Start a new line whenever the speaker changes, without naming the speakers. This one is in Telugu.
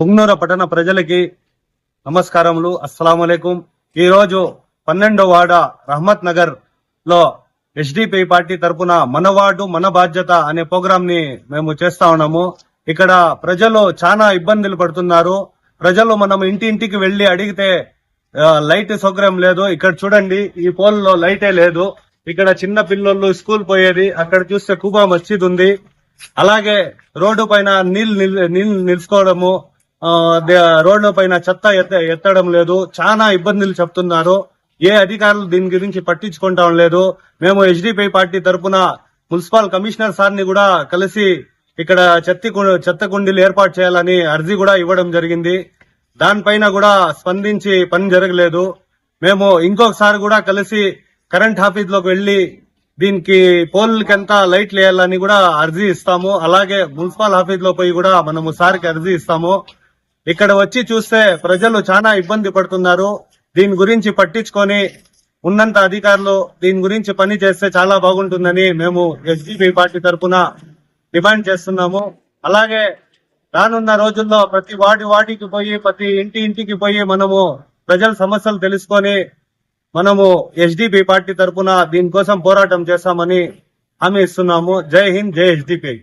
పుంగనూర పట్టణ ప్రజలకి నమస్కారములు. అస్సలం ఈ రోజు పన్నెండో వార్డ రహమత్ నగర్లో ఎస్డిపి పార్టీ తరపున మన వార్డు మన బాధ్యత అనే ప్రోగ్రామ్ని మేము చేస్తా ఉన్నాము. ఇక్కడ ప్రజలు చాలా ఇబ్బందులు పడుతున్నారు. ప్రజలు మనం ఇంటి ఇంటికి వెళ్ళి అడిగితే లైట్ సౌకర్యం లేదు. ఇక్కడ చూడండి ఈ పోల్లో లైటే లేదు. ఇక్కడ చిన్న పిల్లలు స్కూల్ పోయేది. అక్కడ చూస్తే కుబా మస్జిద్ ఉంది. అలాగే రోడ్డు పైన నీళ్ళు నీళ్ళు నిలుచుకోవడము ఆ, దే- రోడ్ల పైన చెత్త ఎత్త- ఎత్తడం లేదు. చాలా ఇబ్బందులు చెప్తున్నారు. ఏ అధికారులు దీని గురించి పట్టించుకుంటాం లేదు. మేము హెచ్డిపి పార్టీ తరపున మున్సిపల్ కమిషనర్ సార్ని కూడా కలిసి ఇక్కడ చెత్త కు- చెత్త కుండీలు ఏర్పాటు చేయాలని అర్జీ కూడా ఇవ్వడం జరిగింది. దానిపైన కూడా స్పందించి పని జరగలేదు. మేము ఇంకొకసారి కూడా కలిసి కరెంట్ ఆఫీస్లోకి వెళ్ళి దీనికి పోల్కి ఎంత లైట్లు వేయాలని కూడా అర్జీ ఇస్తాము. అలాగే మున్సిపల్ ఆఫీస్లో పోయి కూడా మనము సార్కి అర్జీ ఇస్తాము. ఇక్కడ వచ్చి చూస్తే ప్రజలు చాలా ఇబ్బంది పడుతున్నారు. దీని గురించి పట్టించుకొని ఉన్నంత అధికారులు దీని గురించి పని చేస్తే చాలా బాగుంటుందని మేము ఎస్డిపి పార్టీ తరఫున డిమాండ్ చేస్తున్నాము. అలాగే రానున్న రోజుల్లో ప్రతి వాటి వాటికి పోయి ప్రతి ఇంటి ఇంటికి పోయి మనము ప్రజల సమస్యలు తెలుసుకొని మనము ఎస్డిపి పార్టీ తరపున దీనికోసం పోరాటం చేస్తామని హామీ ఇస్తున్నాము. జై హింద్ జై ఎస్డిపి